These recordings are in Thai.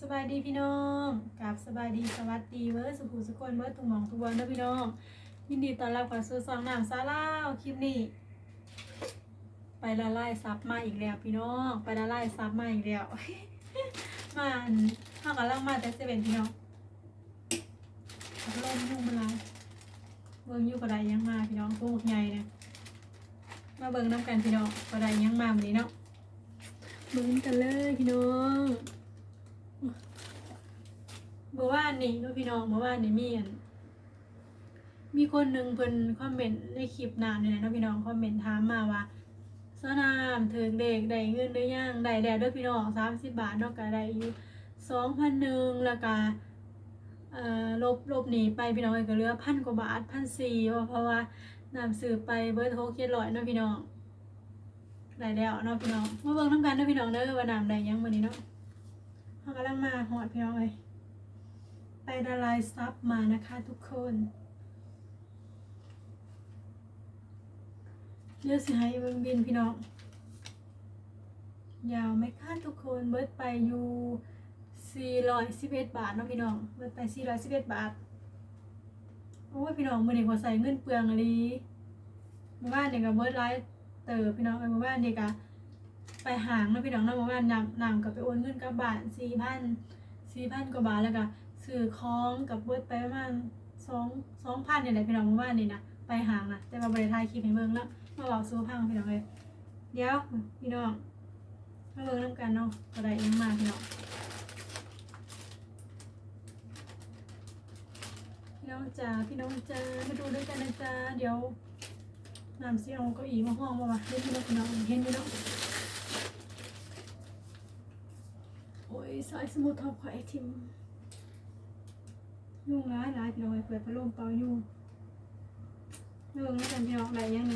สบายดีพี่น้องกับสบายดีสวัสดีเวอร์สุขุสุคนเวอร์ทุกหมองทุกวันเด้อพี่น้อง ยินดีต้อนรับเข้าสู่ซองน้ำซาลาวคลิปนี้ ไปละลายซับมาอีกแล้วพี่น้อง ไปละลายซับมาอีกแล้ว มาอันข้าวกำลังมาแต่เซเว่นพี่น้องลมยุ่งมาแล้วเบิ่งอยู่กระไดยังมาพี่น้องตู้ใหญ่เนี่ยมาเบิ่งน้ำกันพี่น้องกระไดยังมาวันนี้เนาะเบิ่งกันเลยพี่น้อง เมื่อวานนี้เนาะพี่น้องเมื่อวานนี้มีอันมีคนหนึ่งเพิ่นคอมเมนต์ในคลิปนานนี่แหละเนาะพี่น้องคอมเมนต์ถามมาว่าสนามถึงเด็กได้เงินหรือยังได้แล้วเด้อพี่น้องสามสิบบาทเนาก็ได้อยู่สองพันหนึ่งแล้วก็เอ่อลบลบหนีไปพี่น้องก็เหลือพันกว่าบาทพันสี่เพราะว่านำสืบไปเบิร์ดโฮเจ็ดร้อยนาะพี่น้องได้แล้วเนาะพี่น้องมาเบิ่งน้ำกันนะพี่น้องเด้อว่านำได้ยังวันนี้เนาะเขากำลังมาหอดพี่น้องเลย ไปละลายซับมานะคะทุกคนเลือกสิให้เบิงบินพี่น้อง ยาวไหมคะทุกคนเบิดไปอยู่411 บาทเนาะพี่น้องเบิดไป 411 บาท โอ้ยพี่น้องมื้อนี้บ่ใส่เงินเปลืองอะลีมื่อวานนี่ก็เบิดหลายเติบพี่น้องเอ้ยเมื่อวานนี่ก็ไปหางเนาะพี่น้องเนาะมื่อวานนำนำก็ไปโอนเงินกับบาน4,000 4,000กว่าบาทแล้วก็ ซื้อของกับเบิดไปประมาณสองสองพันเนี่ยแหละพี่น้องเมื่อวานนี่นะไปหางนะแต่มาบริทายคลิปให้เบิ่งแล้วมาบอกสู้อพังพี่น้องเลยเดี๋ยวพี่น้องมาเบิ่งน้ำกันเนาะอะไรยังมาพี่น้องพี่น้องจ๋าพี่น้องจ๋ามาดูด้วยกันนะจ๊ะเดี๋ยวน้ำเสียงเก้าอี้มาห้องมาวะเห็นพี่น้องพี่น้องเห็นพี่น้องโอ้ยสายสมุทรทอปขอไอทิม ยุ่งร้ายร้ายพี่น้องเปิดพัดลมเป่ายุ่งเรื่องนี้กันพี่น้องอะไรยังไง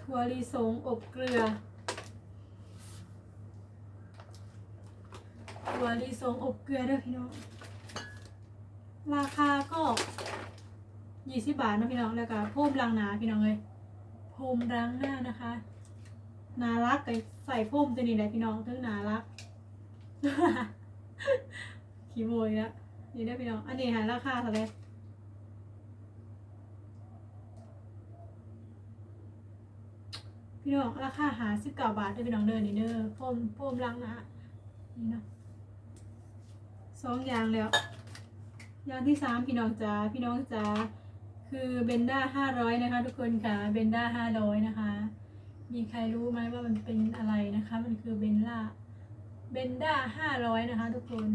ถั่วลิสงอบเกลือถั่วลิสงอบเกลือเด้อพี่น้อง ราคาก็ยี่สิบบาทนะพี่น้องแล้วก็โพมล้างหนาพี่น้องเลยโพมล้างหน้านะคะนารักกับใส่โพมตัวนี้แหละพี่น้องถึงนารัก ขี้โมยแล้วนี่ได้พี่น้อง อันนี้หาราคาเท่าไหร่พี่น้องราคาหาสิบเก้าบาทเด้พี่น้องเด้อนี่เด้อโฟมโฟมล้างนะนี่เนาะสองอย่างแล้ว อย่างที่สามพี่น้องจ๋าพี่น้องจ๋าคือเบนด้าห้าร้อยนะคะ ทุกคนค่ะเบนด้าห้าร้อยนะคะ มีใครรู้ไหมว่ามันเป็นอะไรนะคะ มันคือเบนล่า เบนด้าห้าร้อยนะคะ ทุกคน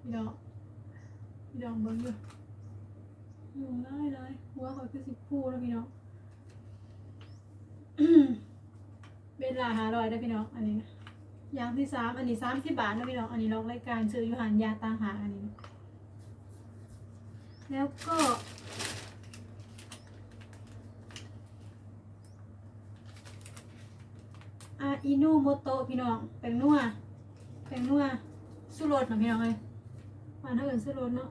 พี่น้องพี่น้องเบิ้งอยู่ยุงร้ายเลยหัวเขาคือสิบคู่แล้วพี่น้องเบนลาห้าร้อยได้อพี่น้องอันนี้อย่างที่สามอันนี้สามสิบบาทนะพี่น้องอันนี้ล็องรายการซื้ออยูหันยาตาหาอันนี้ แล้วก็ อินูโมโตะพี่น้องแปงนัวแปงนัวสุรสเนาะพี่น้องเลยมาถ้าเกิดสุรสเนาะ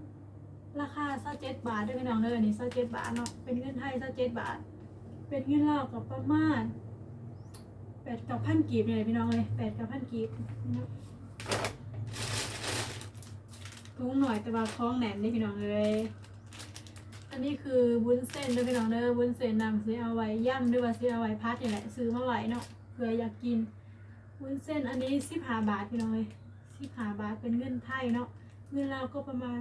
ราคาเศร้าเจ็ดบาทเด้วยพี่น้องเลยนนี้เศร้าเจ็ดบาทเนาะเป็นเงินไทยเศร้าเจ็ดบาท เป็นเงินลาวกับประมาณแปดกับพันกีบเนี่ยพี่น้องเลยแปดกับพันกีบทุงหน่อยแต่ว่าคล้องแหนมนี่พี่น้องเลยอันนี้คือวุ้นเส้นเด้วยพี่น้องเด้อวุ้นเส้นนำซื้อเอาไว้ย่ำด้วยว่าซื้อเอาไว้พัดนี่แหละซื้อมาไว้เนาะ เผื่ออยากกินวุ้นเส้นอันนี้สิบห้าบาทพี่น้องเลยสิบห้าบาทเป็นเงินไทยเนาะเงินเราก็ประมาณ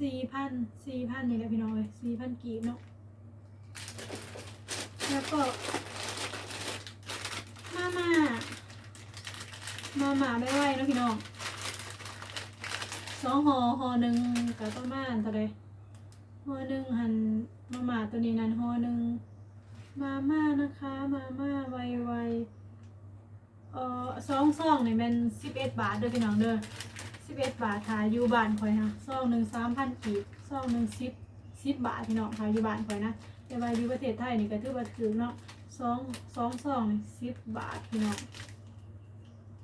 สี่พันสี่พันนี่แหละพี่น้องเลยสี่พันกีบเนาะแล้วก็มาม่ามาม่าไม่ไหวเนาะพี่น้องสองห่อห่อหนึ่งกับประมาณเท่าไหรห่อหนึ่งหันมาม่าตัวนี้นั่นห่อหนึ่ง มาม่านะคะ มาม่าไวไวเอ่อซองซองนี่เป็นสิบเอ็ดบาทเด้อพี่น้องเด้อสิบเอ็ดบาทขายอยู่บ้านข่อยนะซองหนึ่งสามพันกีบซองหนึ่งสิบสิบบาทพี่น้องขายอยู่บ้านข่อยนะแต่ว่าอยู่ประเทศไทยนี่ก็ถือว่าถือเนาะสองสองซองนี่สิบบาทพี่น้อง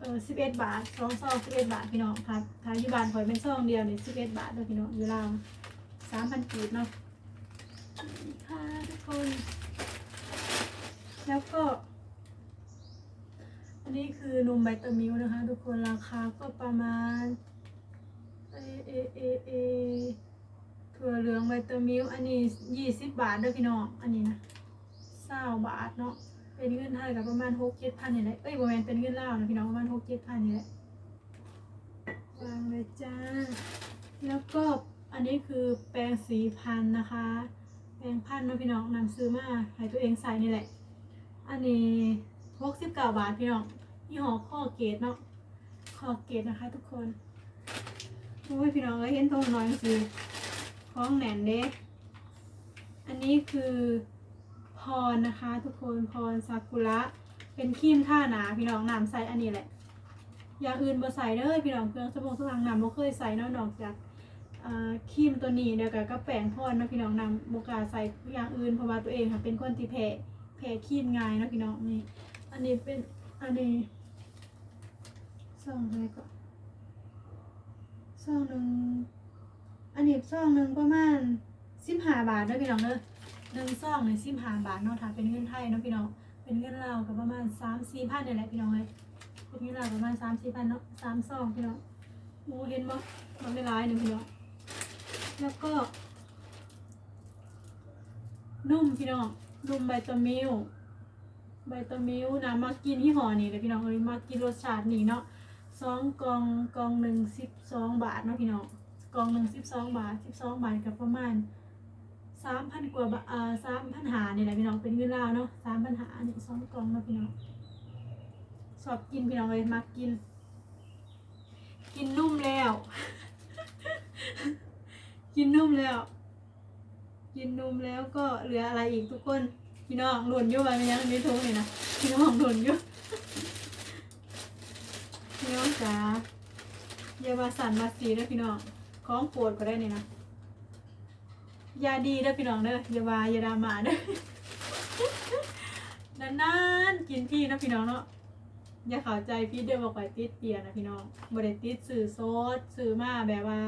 เออสิบเอ็ดบาทสองซองสิบเอ็ดบาทพี่น้องครับขายอยู่บ้านข่อยเป็นซองเดียวนี่สิบเอ็ดบาทเด้อพี่น้องอยู่ลาวสามพันกีบเนาะค่ะทุกคน แล้วก็ อันนี้คือนมไบเตอร์มิลนะคะ ทุกคนราคาก็ประมาณเอเอเอเอถั่วเหลืองไบเตอร์มิลอันนี้ยี่สิบบาทเด้อพี่น้องอันนี้นะเศร้าบาทเนาะเป็นเงินไทยกับประมาณหกเจ็ดพันนี่แหละเอ้ยประมาณเป็นเงินลาวนะพี่น้องประมาณหกเจ็ดพันนี่แหละวางเลยจ้า แล้วก็อันนี้คือแปรงสีพันนะคะ แปรงพันนะพี่น้องนำซื้อมาให้ตัวเองใส่นี่แหละ อันนี้หกสิบเก้าบาทพี่น้องยี่ห้อข้อเกตเนาะข้อเกตนะคะ ทุกคนโอ้ยพี่น้องเอ้ยเห็นตัวน้อยคือของแหนนเด้อันนี้คือพรนะคะ ทุกคนพรซากุระเป็นครีมท่าหนาพี่น้องนำใส่อันนี้แหละอย่างอื่นบ่ใส่เด้อพี่น้องเครื่องสมองสว่างน้ำบ่เคยใส่นอกจากครีมตัวนี้เดียวกับก็แป้งพรนะพี่น้องนำบ่กาใส่อย่างอื่นเพราะว่าตัวเองค่ะเป็นคนที่แพ้ แพ้ครีมง่ายนะพี่น้องนี่อันนี้เป็นอันนี้ซองอะไรก่อนซองหนึ่งอันนี้ซองหนึ่งประมาณสิบห้าบาทเด้อพี่น้องเด้อหนึ่งซองเนี่ยสิบห้าบาทเนาะถ้าเป็นเงินไทยเนาะพี่น้องเป็นเงินลาวก็ประมาณสามสี่พันนี่แหละพี่น้องเลยเป็นเงินลาวประมาณสามสี่พันเนาะสามซองพี่น้องโอ้เห็นบ่มันไม่ร้ายหนึ่งพี่น้องแล้วก็นุ่มพี่น้อง นุ่มใบตะมิวใบตะมิวนะมากินที่ห่อนี่เลยพี่น้องเอ้ยมากินรสชาตินี่เนาะสองกองกองหนึ่งสิบสองบาทเนาะพี่น้องกองหนึ่งสิบสองบาทสิบสองบาทกับประมาณสามพันกว่าบาทอ่าสามพันหานี่แหละพี่น้องเป็นเงินลาวเนาะสามพันหานี่สองกองเนาะพี่น้องชอบกินพี่น้องเลยมากิน กินนุ่มแล้ว กินนุ่มแล้ว กินนมแล้วก็เหลืออะไรอีกทุกคนพี่น้องหล่นอยู่ไปมันยังมีทุงเลยนะพี่น้องหล่นอยู่พี่น้องจ๋าอย่ามาสั่นมาสีนะพี่น้องของโปรดก็ได้นี่นะยาดีนะพี่น้องเด้ออย่าวายาดามาเด้อนานๆกินพี่นะพี่น้องเนาะอย่าเข้าใจพี่เด้อบอกไปติดเตียนะพี่น้องบริติดสื่อโซดสื่อมาแบบว่า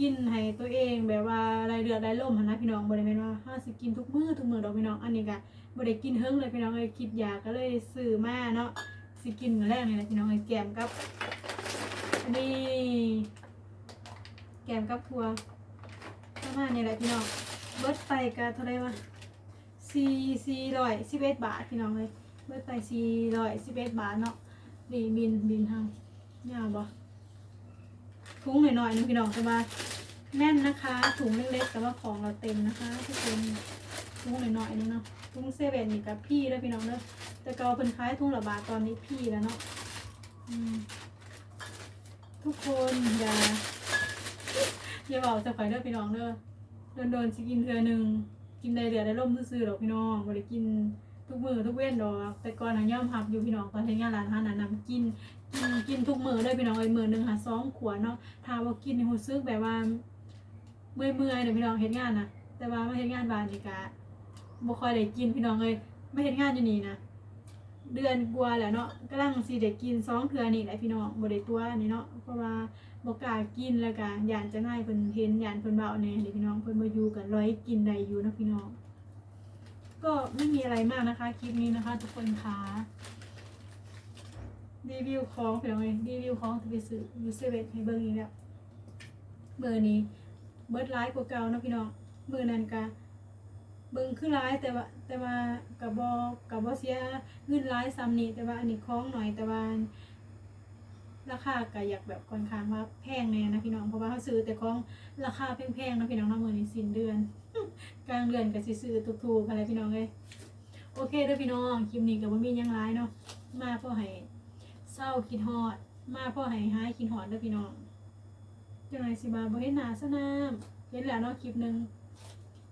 กินให้ตัวเองแบบว่าไรเดือดไรล่มหันนะพี่น้องบริเวณว่าห้าสิกินทุกมื้อทุกมื้อดอกพี่น้องอันนี้ก็บริกินเฮิงเลยพี่น้องเลยคิดอยากก็เลยซื้อมาเนาะสิกินมือแรกนี่แหละพี่น้องเลยแกมกับอันนี้แกมกับทัวประมาณนี้แหละพี่น้องเบิดไปก็เท่าไหรวะสี่สี่ร้อยสิบเอ็ดบาทพี่น้องเลยเบิดไปสี่ร้อยสิบเอ็ดบาทเนาะนี่บินบินทางยาวบ่ถุงหน่อยๆนึงพี่น้องแต่ว่า แน่นนะคะ ถุงเล็กๆแต่ว่าของเราเต็มนะคะทุกคนถุงหน่อยๆนึงเนาะถุงเซเว่นนี่กับพี่แล้วพี่น้องเด้อแต่เกาเป็นคล้ายถุงละบาทตอนนี้พี่แล้วเนาะทุกคนอย่าอย่าบอกจะไปเด้อพี่น้องเด้อโดนๆสิกินเทือหนึ่งกินได้เดือได้ร่มซื่อๆดอกพี่น้องบ่ได้กินทุกมือทุกเว้นดอก แต่ก่อนน่ะย่อมหับอยู่พี่น้องตอนเฮ็ดงานร้านอาหารน่ะนำกินกินกินทุกมือเลยพี่น้องเอ้มือหนึ่งหาสองขวดเนาะถ้าว่ากินในหูซึกแบบว่า เมื่อยเมื่อยๆเดี๋ยวพี่น้องเฮ็ดงานนะแต่ว่ามาเฮ็ดงานบานนี่กะบ่ค่อยได้กินพี่น้องเอ้ยไม่เฮ็ดงานอยู่นี่นะเดือนกว่าแล้วเนาะกำลังสิได้กินสองเทื่อนี่แหละพี่น้องบ่ได้ตัวนนี้เนาะเพราะว่าบ่กล้ากินแล้วก็ยานจะง่ายเพิ่นเห็นยานเพิ่นเบาแน่เดี๋ยวพี่น้องเพิ่นมาอยู่กันร้อยกินได้อยู่นะพี่น้อง ก็ไม่มีอะไรมากนะคะคลิปนี้นะคะทุกคนคะรีวิวของเพียงเลยรีวิวของที่ไปซื้อยูเซเว่นให้เบิ่งอีกแล้วเบอร์นี้ เบิร์ดไลฟ์กว่าเก่านะพี่น้องเบอร์นั้นกะเบิ่งคือไลฟ์แต่ว่าแต่ว่ากับบอกับบอเสียเงินไลฟ์ซ้ำนี่แต่ว่าอันนี้คล้องหน่อยแต่ว่าราคาก็อยากแบบค่อนข้างว่าแพงแน่นะพี่น้องเพราะว่าเขาซื้อแต่ของราคาแพงๆนะพี่น้องนาะมื้อนี้สิ้นเดือน กลางเดือนก็สิซื้อถูกๆอะไรพี่น้องเอ้ยโอเคเด้อพี่น้องคลิปนี้ก็บ่มียังหลายเนาะมาพ่อให้เศร้าคิดฮอด มาพ่อให้หายคิดฮอดเด้อพี่น้อง จังไรสิบาบ่เห็นหน้าซะน้ำเห็นแล้วเนาะคลิปหนึง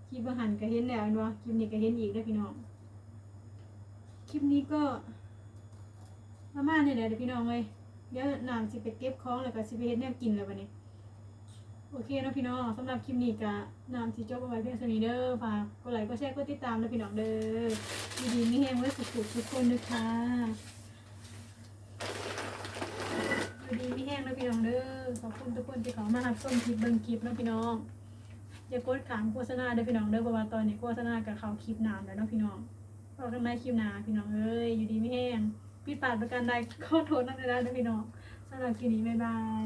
คลิปบางหันก็เห็นแล้วเนาะคลิปนี้ก็เห็นอีกเด้อพี่น้องคลิปนี้ก็ประมาณนี้แหละเด้อพี่น้องเลยเดี๋ยวน้ำสิไปเก็บของแล้วก็สิไปเฮ็ดแนวกินแล้วบัดนี้โอเคเนาะพี่น้องสำหรับคลิปนี้ก็นำสิจบเอาไว้เพียงเท่านี้เด้อฝากกดไลค์กดแชร์กดติดตามเด้อพี่น้องเด้อดีๆมีแฮงไว้สุขๆทุกคนเด้อค่ะ อยู่ ดีไม่แห้งแล้วพี่น้องเด้อขอบคุณทุกคนที่เขามารับชมคลิปเบิ่งคลิปนะพี่น้องอย่ากดขางโฆษณาเด้อพี่น้องเด้อเพราะว่าตอนนี้โฆษณากับเขาคลิปนานแล้วเนาะพี่น้องเราทำไมคลิปหนาพี่น้องเอ้ยอยู่ดีไม่แห้งปิดปากประกันใดขอโทษนักได้นะพี่น้องสำหรับคลิปนี้บ๊ายบาย